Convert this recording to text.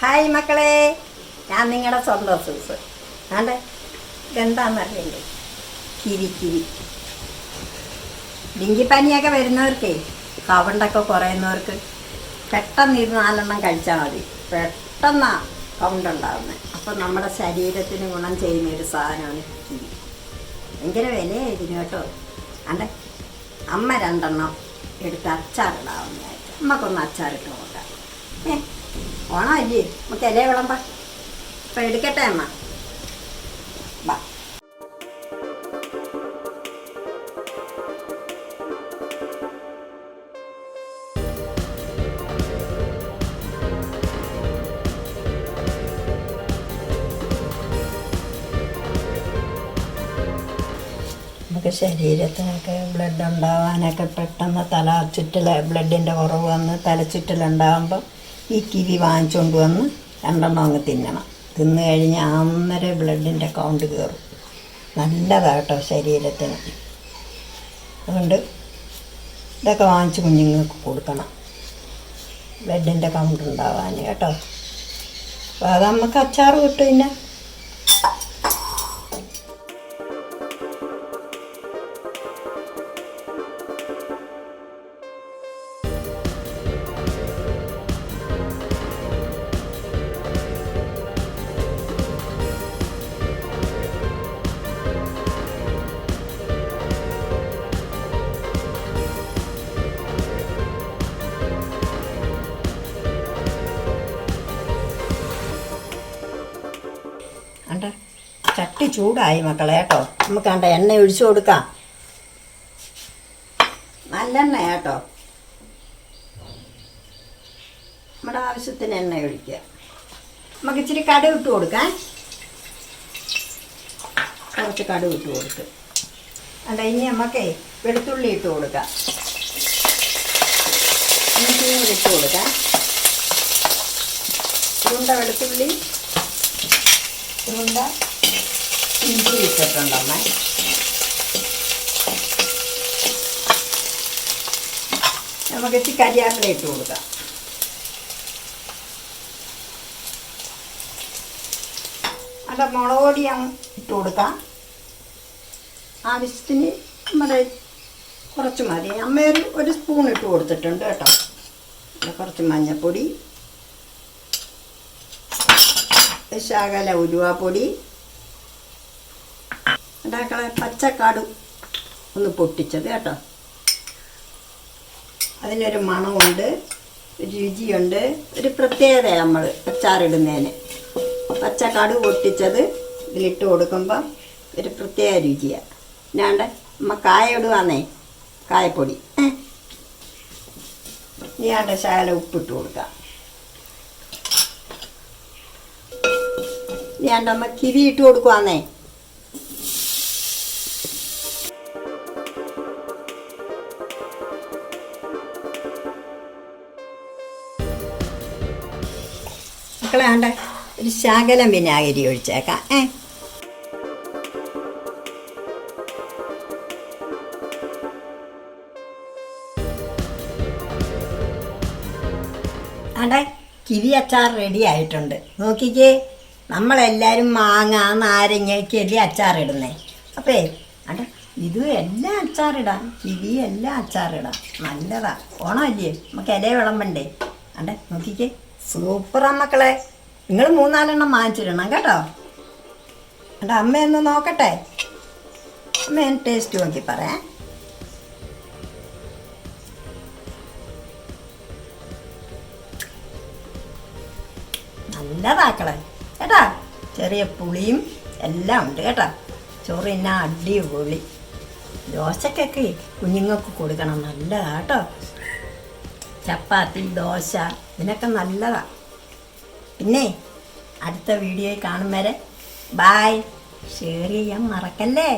Hi മക്കളെ. ഞാൻ നിങ്ങളുടെ സ്വന്തം സൂസ് ആണ്ടെ? ഇതെന്താണെന്നറിയില്ലേ കിവി കിവി ഡിങ്കിപ്പനിയൊക്കെ വരുന്നവർക്ക് കൗണ്ടൊക്കെ കുറയുന്നവർക്ക് പെട്ടെന്ന് ഇത് നാലെണ്ണം കഴിച്ചാൽ മതി. പെട്ടെന്നാ കൗണ്ട് അപ്പം നമ്മുടെ ശരീരത്തിന് ഗുണം ചെയ്യുന്ന ഒരു സാധനമാണ് കിവി ഭയങ്കര വിലയാണ് ഇതിന് കേട്ടോ. അണ്ടെ അമ്മ രണ്ടെണ്ണം എടുത്ത് അച്ചാറിടാവുന്നതായിട്ട്. അമ്മക്കൊന്ന് അച്ചാറിട്ട് നോക്കാം. ഏ? ഓണമല്ലേ നമുക്ക് ഇല വിളമ്പ. ഇപ്പം എടുക്കട്ടെ അമ്മ. ബാ. ശരീരത്തിനൊക്കെ ബ്ലഡ് ഉണ്ടാവാനൊക്കെ പെട്ടെന്ന് തല ചുറ്റൽ ബ്ലഡിന്റെ കുറവ് വന്ന് തലച്ചുറ്റലുണ്ടാകുമ്പോൾ ഈ കിവി വാങ്ങിച്ചുകൊണ്ട് വന്ന് രണ്ടെണ്ണം അങ്ങ് തിന്നണം. തിന്നു കഴിഞ്ഞാൽ അന്നേരം ബ്ലഡിന്റെ കൗണ്ട് കയറും നല്ലതാട്ടോ ശരീരത്തിന്. അതുകൊണ്ട് ഇതൊക്കെ വാങ്ങിച്ച് കുഞ്ഞുങ്ങൾക്ക് കൊടുക്കണം. ബ്ലഡിന്റെ കൗണ്ട് ഉണ്ടാവാൻ കേട്ടോ. അപ്പോൾ അത് നമുക്ക് അച്ചാറ് കിട്ടും പിന്നെ. ചട്ടി ചൂടായി മക്കളെ കേട്ടോ. നമുക്ക് കണ്ട എണ്ണ ഒഴിച്ചു കൊടുക്കാം. നല്ലെണ്ണ കേട്ടോ. നമ്മുടെ ആവശ്യത്തിന് എണ്ണ ഒഴിക്കുക. നമുക്ക് ഇച്ചിരി കടുക് ഇട്ട് കൊടുക്കാൻ കുറച്ച് കടുക് ഇട്ട് കൊടുത്ത്. അല്ല ഇനി നമുക്കേ വെളുത്തുള്ളി ഇട്ട് കൊടുക്കാം. ഇട്ട് കൊടുക്കാം. ചുണ്ട വെളുത്തുള്ളി ചുണ്ട ഇഞ്ചി ഇട്ടിട്ടുണ്ടമ്മ നമുക്ക് ഇച്ചിരി കരിയാപ്പില ഇട്ട് കൊടുക്കാം. അല്ല മുളക് പൊടി ഇട്ട് കൊടുക്കാം. ആവശ്യത്തിന് നമ്മുടെ കുറച്ച് മതി. അമ്മ ഒരു ഒരു സ്പൂൺ ഇട്ട് കൊടുത്തിട്ടുണ്ട് കേട്ടോ. കുറച്ച് മഞ്ഞൾപ്പൊടി ശകല ഉലുവാപ്പൊടി ഉണ്ടാക്കളെ പച്ചക്കാട് ഒന്ന് പൊട്ടിച്ചത് കേട്ടോ. അതിനൊരു മണമുണ്ട് രുചിയുണ്ട് ഒരു പ്രത്യേകത നമ്മൾ അച്ചാറിടുന്നതിന്. പച്ചക്കാട് പൊട്ടിച്ചത് ഇതിലിട്ട് കൊടുക്കുമ്പം ഒരു പ്രത്യേക രുചിയാണ് ഞാണ്ട് നമ്മൾ കായ ഇടുവാന്നേ കായപ്പൊടി. ഞാണ്ട് ശകല ഉപ്പിട്ട് കൊടുക്കാം. ഞാൻ നമ്മൾ കിരി ഇട്ട് കൊടുക്കുവാന്നേ. മക്കളെ ആണ്ട ഒരു ശകലം വിനാഗിരി ഒഴിച്ചേക്കാം. ഏ? ആണ്ടെ കിവി അച്ചാർ റെഡി ആയിട്ടുണ്ട്. നോക്കിക്കേ നമ്മളെല്ലാവരും മാങ്ങ നാരങ്ങയ്ക്കല്ലേ അച്ചാറിടുന്നേ അപ്പേ അട ഇത് എല്ലാം അച്ചാറിടാം കിവി എല്ലാം അച്ചാറിടാം നല്ലതാ. ഓണമല്ലേ? നമുക്ക് ഇല വിളമ്പണ്ടേ? അണ്ട നോക്കിക്കേ. സൂപ്പറാ മക്കളെ നിങ്ങൾ മൂന്നാലെണ്ണം വാങ്ങിച്ചിടണം കേട്ടോ. എന്റെ അമ്മയൊന്ന് നോക്കട്ടെ. അമ്മ ടേസ്റ്റ് നോക്കി പറയാം. നല്ലതാക്കളെ കേട്ടാ? ചെറിയ പുളിയും എല്ലാം ഉണ്ട് കേട്ടാ. ചോറ് അടിപൊളി. ദോശക്കൊക്കെ കുഞ്ഞുങ്ങൾക്ക് കൊടുക്കണം. നല്ലതാ കേട്ടോ. ചപ്പാത്തി ദോശ ഇതിനൊക്കെ നല്ലതാ. പിന്നെ അടുത്ത വീഡിയോയിൽ കാണും വരെ. ബായ് ഷെയർ ചെയ്യാൻ മറക്കല്ലേ?